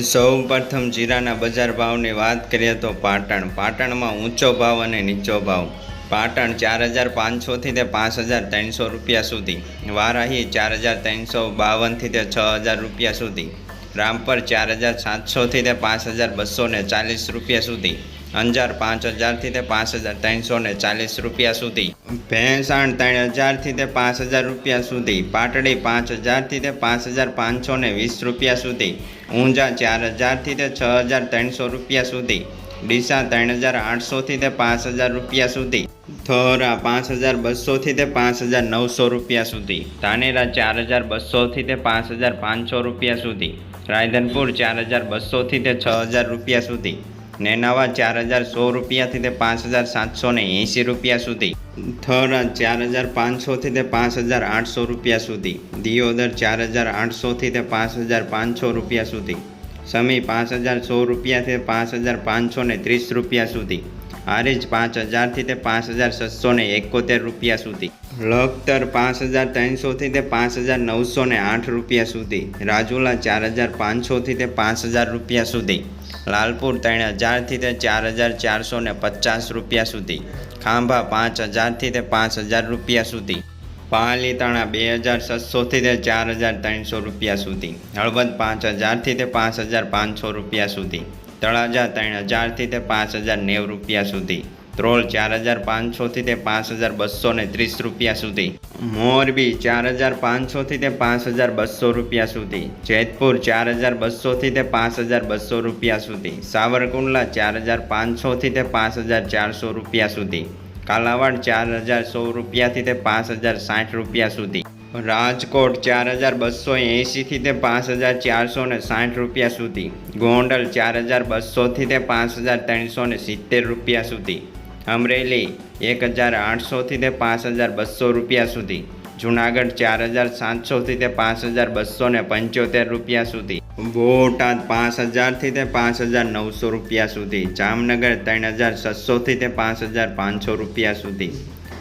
સૌ પ્રથમ જીરાના બજાર ભાવની વાત કરીએ તો પાટણ. પાટણમાં ઊંચો ભાવ અને નીચો ભાવ. પાટણ ચાર હજાર પાંચસોથી તે પાંચ હજાર ત્રણસો રૂપિયા સુધી. વારાહી ચાર હજાર ત્રણસો બાવનથી તે છ હજાર રૂપિયા સુધી. રામપર ચાર હજાર સાતસોથી તે પાંચ હજાર બસો ચાલીસ રૂપિયા સુધી. અંજાર પાંચ હજારથી તે પાંચ હજાર ત્રણસો ને ચાલીસ રૂપિયા સુધી. ભેંસાણ ત્રણ હજારથી તે પાંચ હજાર રૂપિયા સુધી. પાટડી પાંચ હજારથી તે પાંચ હજાર પાંચસો ને વીસ રૂપિયા સુધી. ઊંઝા ચાર હજારથી તે છ હજાર ત્રણસો રૂપિયા સુધી. ડીસા ત્રણ હજાર આઠસોથી તે પાંચ હજાર રૂપિયા સુધી. ધોરા પાંચ હજાર બસોથી તે પાંચ હજાર નવસો રૂપિયા સુધી. ધાનેરા ચાર હજાર બસોથી તે પાંચ હજાર પાંચસો રૂપિયા સુધી. રાયધનપુર ચાર હજાર બસોથી તે છ હજાર રૂપિયા સુધી. નેનાવા ચાર હજાર સો રૂપિયાથી તે પાંચ હજાર સાતસો ને એંસી રૂપિયા સુધી. થરા ચાર હજાર પાંચસોથી તે પાંચ હજાર આઠસો રૂપિયા સુધી. દિયોદર ચાર હજાર આઠસોથી તે પાંચ હજાર પાંચસો રૂપિયા સુધી. સમી પાંચ હજાર સો રૂપિયાથી પાંચ હજાર પાંચસો ને ત્રીસ રૂપિયા સુધી. હારીજ પાંચ હજારથી તે પાંચ હજાર છસો ને એકોતેર રૂપિયા સુધી. લખતર પાંચ હજાર ત્રણસોથી તે પાંચ હજાર નવસો ને આઠ રૂપિયા સુધી. રાજુલા ચાર હજાર પાંચસોથી તે પાંચ હજાર રૂપિયા સુધી. લાલપુર ત્રણ હજારથી તે ચાર હજાર ચારસો ને પચાસ રૂપિયા સુધી. ખાંભા પાંચ હજારથી તે પાંચ હજાર રૂપિયા સુધી. પાલીતાણા બે હજાર છસોથી તે ચાર હજાર ત્રણસો રૂપિયા સુધી. હળવદ પાંચ હજારથી તે પાંચ હજાર પાંચસો રૂપિયા સુધી. તળાજા ત્રણ હજારથી તે પાંચ હજાર નેવું રૂપિયા સુધી. ત્રોલ ચાર હજાર પાંચસોથી તે પાંચ હજાર બસો ને ત્રીસ રૂપિયા સુધી. મોરબી ચાર હજાર પાંચસોથી તે પાંચ હજાર બસો રૂપિયા સુધી. જેતપુર ચાર હજાર બસોથી તે પાંચ હજાર બસો રૂપિયા સુધી. સાવરકુંડલા ચાર હજાર પાંચસોથી તે પાંચ હજાર ચારસો રૂપિયા સુધી. કાલાવાડ ચાર હજાર સો રૂપિયાથી તે પાંચ હજાર સાઠ રૂપિયા સુધી. રાજકોટ ચાર હજાર બસો એંશીથી તે પાંચ હજાર ચારસો ને સાઠ રૂપિયા સુધી. ગોંડલ ચાર હજાર બસોથી તે પાંચ હજાર ત્રણસો ને સિત્તેર રૂપિયા સુધી. અમરેલી એક હજાર આઠસોથી તે પાંચ હજાર બસો રૂપિયા સુધી. જુનાગઢ ચાર હજાર સાતસોથી તે પાંચ હજાર બસો ને પંચોતેર રૂપિયા સુધી. બોટાદ પાંચ હજારથી તે પાંચ હજાર નવસો રૂપિયા સુધી. જામનગર ત્રણ હજાર છસોથી તે પાંચ હજાર પાંચસો રૂપિયા સુધી.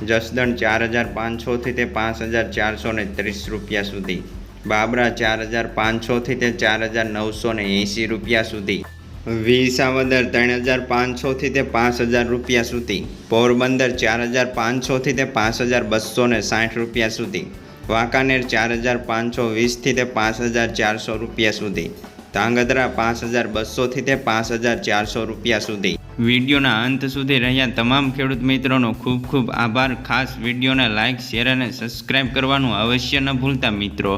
જસદણ ચાર હજાર પાંચસોથી તે પાંચ હજાર ચારસો ને ત્રીસ રૂપિયા સુધી. બાબરા ચાર હજાર પાંચસોથી તે ચાર હજાર નવસો ને એંસી રૂપિયા સુધી. વિસાવદર ત્રણ હજાર પાંચસોથી તે પાંચ હજાર રૂપિયા સુધી. પોરબંદર ચાર હજાર પાંચસોથી તે પાંચ હજાર બસો ને સાઠ રૂપિયા સુધી. વાંકાનેર ચાર હજાર પાંચસો વીસથી તે પાંચ હજાર ચારસો રૂપિયા સુધી. ધાંગધ્રા પાંચ હજાર બસોથી તે પાંચ હજાર ચારસો રૂપિયા સુધી. વિડીયોના અંત સુધી રહ્યા તમામ ખેડૂત મિત્રોનો ખૂબ ખૂબ આભાર. ખાસ વિડીયોને લાઇક શેર અને સબસ્ક્રાઇબ કરવાનું અવશ્ય ન ભૂલતા મિત્રો.